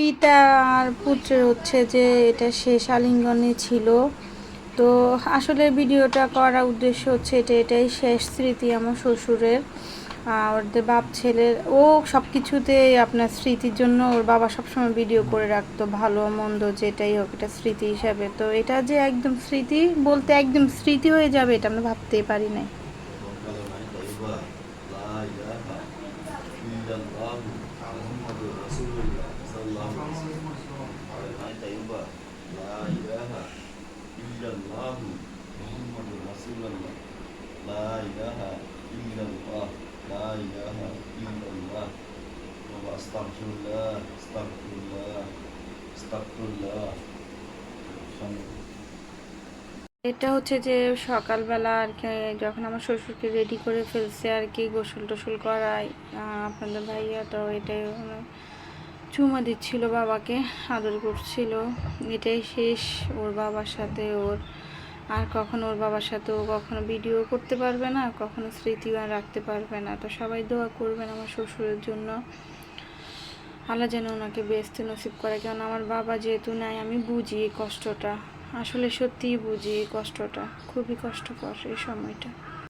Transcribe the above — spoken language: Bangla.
পিতার পুত্রের হচ্ছে যে এটা শেষ আলিঙ্গনে ছিল। তো আসলে ভিডিওটা করার উদ্দেশ্য হচ্ছে এটা, এটাই শেষ স্মৃতি আমার শ্বশুরের। আর ওদের বাপ ছেলের ও সব কিছুতে আপনার স্মৃতির জন্য ওর বাবা সবসময় ভিডিও করে রাখতো, ভালো, মন্দ, যেটাই হোক এটা স্মৃতি হিসাবে। তো এটা যে একদম স্মৃতি বলতে একদম স্মৃতি হয়ে যাবে এটা আমরা ভাবতেই পারি নাই। এটা হচ্ছে যে সকালবেলা আর কি, যখন আমার শ্বশুরকে রেডি করে ফেলছে আর কি, গোসল টোসল করায় আপনাদের ভাইয়া, তো এটাই চুমা দিচ্ছিল বাবাকে, আদর করছিল। এটাই শেষ, ওর বাবার সাথে ওর আর কখনো ওর বাবার সাথেও কখনো ভিডিও করতে পারবে না, কখনো স্মৃতি আর রাখতে পারবে না। তো সবাই দোয়া করবেন আমার শ্বশুরের জন্য। আল্লাহ যেন ওনাকে ব্যস্ত নসিব করে। কারণ আমার বাবা যেহেতু নাই, আমি বুঝি কষ্টটা। আসলে সত্যিই বুঝি কষ্টটা। খুবই কষ্টকর এই সময়টা।